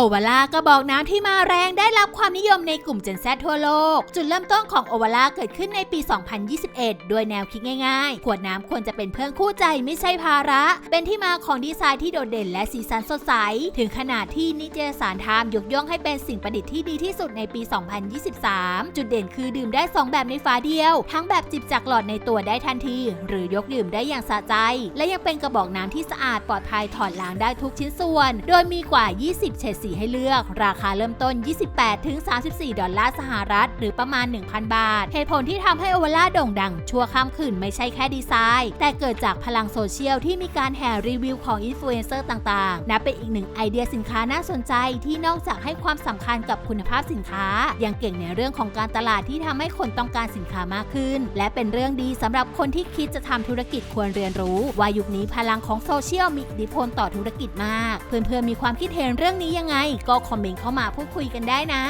โอวาล่ากระบอกน้ำที่มาแรงได้รับความนิยมในกลุ่ม Gen Z ทั่วโลก จุดเริ่มต้นของโอวาล่าเกิดขึ้นในปี 2021 ด้วยแนวคิดง่ายๆ ขวดน้ำควรจะเป็นเพื่อนคู่ใจไม่ใช่ภาระ เป็นที่มาของดีไซน์ที่โดดเด่นและสีสันสดใส ถึงขนาดที่นิตยสารไทม์ยกย่องให้เป็นสิ่งประดิษฐ์ที่ดีที่สุดในปี 2023 จุดเด่นคือดื่มได้ 2 แบบในฝาเดียว ทั้งแบบจิบจากหลอดในตัวได้ทันที หรือยกดื่มได้อย่างสะใจ และยังเป็นกระบอกน้ำที่สะอาดปลอดภัยถอดล้างได้ทุกชิ้นส่วน โดยมีกว่า 20 เฉดสีให้เลือก ราคาเริ่มต้น 28 ถึง 34 ดอลลาร์สหรัฐ หรือประมาณ 1,000 บาท เหตุผลที่ทำให้โอวาล่าโด่งดัง ชั่วข้ามคืนไม่ใช่แค่ดีไซน์ แต่เกิดจากพลังโซเชียลที่มีการแห่รีวิวของอินฟลูเอนเซอร์ต่างๆ นับเป็นอีกหนึ่งไอเดียสินค้าน่าสนใจที่นอกจากให้ความสำคัญกับคุณภาพสินค้า ยังเก่งในเรื่องของการตลาดที่ทำให้คนต้องการสินค้ามากขึ้น และเป็นเรื่องดีสำหรับคนที่คิดจะทำธุรกิจควรเรียนรู้ว่ายุคนี้พลังของโซเชียลมีอิทธิพลต่อธุรกิจมาก เพื่อนๆมีความคิดเห็นเรื่องนี้ยังไงก็คอมเมนต์เข้ามาพูดคุยกันได้นะ